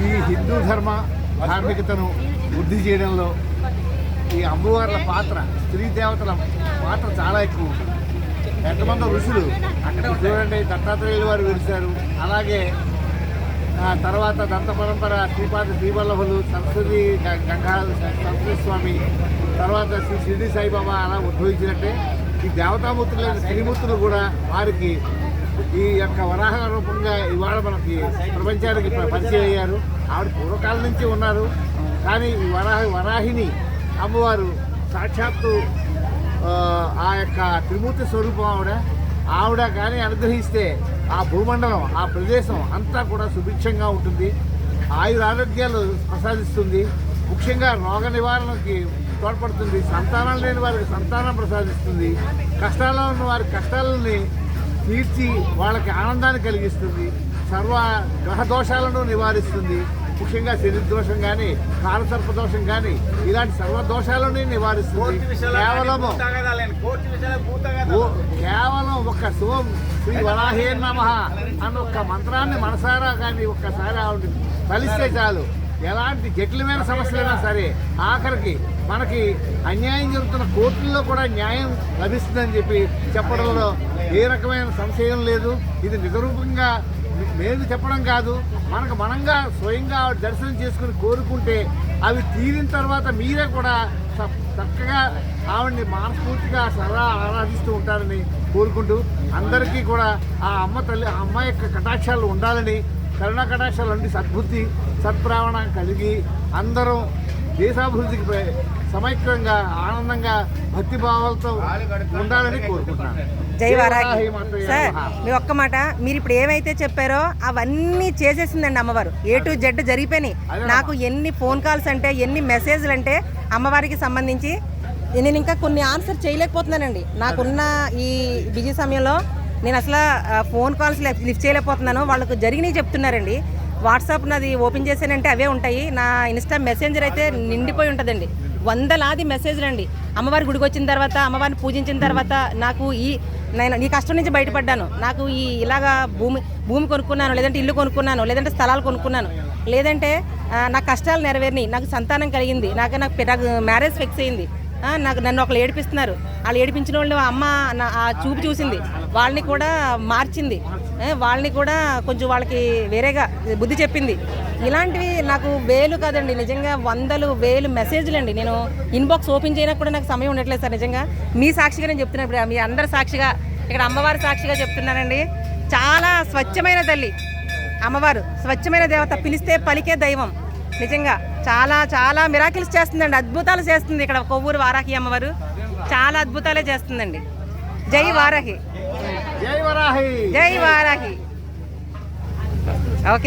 ఈ హిందూ ధర్మ ధార్మికతను వృద్ధి చేయడంలో ఈ అమ్మవార్ల పాత్ర స్త్రీ దేవతల పాత్ర చాలా ఎక్కువ ఎంతమంది ఋషులు అక్కడ చూడండి దత్తాత్రేయులు వారు విడిచారు. అలాగే ఆ తర్వాత దంత పరంపర శ్రీపాద శ్రీవల్లభులు సరస్వతి గ- గంగా సరస్వతి స్వామి తర్వాత శ్రీ షిరిడి సాయిబాబా అలా ఉద్భవించినట్టే. ఈ దేవతామూర్తులైన స్త్రీమూర్తులు కూడా వారికి ఈ యొక్క వరాహ రూపంగా ఇవాళ మనకి ప్రపంచానికి పరిచయం అయ్యారు. ఆవిడ పూర్వకాలం నుంచి ఉన్నారు. కానీ ఈ వరాహ వరాహిని అమ్మవారు సాక్షాత్తు ఆ, ఆ యొక్క త్రిమూర్తి స్వరూపం ఆవిడ. ఆవిడ కానీ అనుగ్రహిస్తే ఆ భూమండలం ఆ ప్రదేశం అంతా కూడా సుభిక్షంగా ఉంటుంది. ఆయుర ఆరోగ్యాలు ప్రసాదిస్తుంది. ముఖ్యంగా రోగ నివారణకి తోడ్పడుతుంది. సంతానం లేని వారికి సంతానం ప్రసాదిస్తుంది. కష్టాల్లో ఉన్న వారి కష్టాలని తీర్చి వాళ్ళకి ఆనందాన్ని కలిగిస్తుంది సర్వ గ్రహ దోషాలను నివారిస్తుంది. ముఖ్యంగా శని దోషం కానీ కాలసర్ప దోషం కానీ ఇలాంటి సర్వ దోషాలను నివారిస్తుంది. కేవలము కేవలం ఒక శివం శ్రీ వరాహే నమ అన్న ఒక మంత్రాన్ని మనసారా కానీ ఒక్కసారి ఆవిడ ఫలిస్తే చాలు. ఎలాంటి జటిలమైన సమస్యలైనా సరే ఆఖరికి మనకి అన్యాయం జరుగుతున్న కోర్టుల్లో కూడా న్యాయం లభిస్తుందని చెప్పి చెప్పడంలో ఏ రకమైన సంశయం లేదు. ఇది నిజరూపంగా మేము చెప్పడం కాదు. మనకు మనంగా స్వయంగా ఆవిడ దర్శనం చేసుకుని కోరుకుంటే అవి తీరిన తర్వాత మీరే కూడా చ- చక్కగా ఆవిడ్ని మనస్ఫూర్తిగా సరదా ఆరాధిస్తూ ఉంటారని కోరుకుంటూ అందరికీ కూడా ఆ అమ్మ తల్లి ఆ అమ్మ యొక్క కటాక్షాలు ఉండాలని కరుణా కటాక్షాలు ఉండి సద్బుద్ధి సత్ప్రావణ కలిగి అందరం దేశాభివృద్ధికి సమైక్యంగా ఆనందంగా భక్తి భావాలతో ఉండాలని కోరుకుంటున్నాను. సార్. మీ ఒక్క మాట మీరు ఇప్పుడు ఏవైతే చెప్పారో అవన్నీ చేసేసిందండి అమ్మవారు. ఏ టు జెడ్ జరిగిపోయినాయి. నాకు ఎన్ని ఫోన్ కాల్స్ అంటే ఎన్ని మెసేజ్లు అంటే అమ్మవారికి సంబంధించి నేను ఇంకా కొన్ని ఆన్సర్ చేయలేకపోతున్నానండి. నాకున్న ఈ బిజీ సమయంలో నేను అసలు ఫోన్ కాల్స్ లిఫ్- లిఫ్ట్ చేయలేకపోతున్నాను. వాళ్ళకు జరిగినవి చెప్తున్నారండి. వాట్సాప్ నాది ఓపెన్ చేశానంటే అవే ఉంటాయి. నా ఇన్స్టా మెసెంజర్ అయితే నిండిపోయి ఉంటుందండి. వందలాది మెసేజ్లు అండి. అమ్మవారి గుడికి వచ్చిన తర్వాత అమ్మవారిని పూజించిన తర్వాత నాకు ఈ నేను ఈ కష్టం నుంచి బయటపడ్డాను. నాకు ఈ ఇలాగా భూమి భూమి కొనుక్కున్నాను లేదంటే ఇల్లు కొనుక్కున్నాను లేదంటే స్థలాలు కొనుక్కున్నాను. లేదంటే నా కష్టాలు నెరవేరినాయి. నాకు సంతానం కలిగింది. నాకు నాకు నాకు మ్యారేజ్ ఫిక్స్ అయింది. నాకు నన్ను ఒకళ్ళు ఏడిపిస్తున్నారు. వాళ్ళు ఏడిపించిన వాళ్ళు అమ్మ నా- ఆ చూపు చూసింది. వాళ్ళని కూడా మార్చింది. వాళ్ళని కూడా కొంచెం వాళ్ళకి వేరేగా బుద్ధి చెప్పింది. ఇలాంటివి నాకు వేలు కాదండి నిజంగా వందలు వేలు మెసేజ్లు అండి నేను ఇన్బాక్స్ ఓపెన్ చేయడానికి కూడా నాకు సమయం ఉండట్లేదు సార్ నిజంగా. మీ సాక్షిగా నేను చెప్తున్నాను ఇప్పుడు మీ అందరి సాక్షిగా ఇక్కడ అమ్మవారి సాక్షిగా చెప్తున్నానండి. చాలా స్వచ్ఛమైన తల్లి అమ్మవారు స్వచ్ఛమైన దేవత పిలిస్తే పలికే దైవం. నిజంగా చాలా చాలా మిరాకిల్స్ చేస్తుందండి అద్భుతాలు చేస్తుంది ఇక్కడ కొవ్వూరు వారాహి అమ్మవారు. చాలా అద్భుతాలే చేస్తుందండి. జై వారాహి. జై వరాహి. జై వారాహి. ఓకే.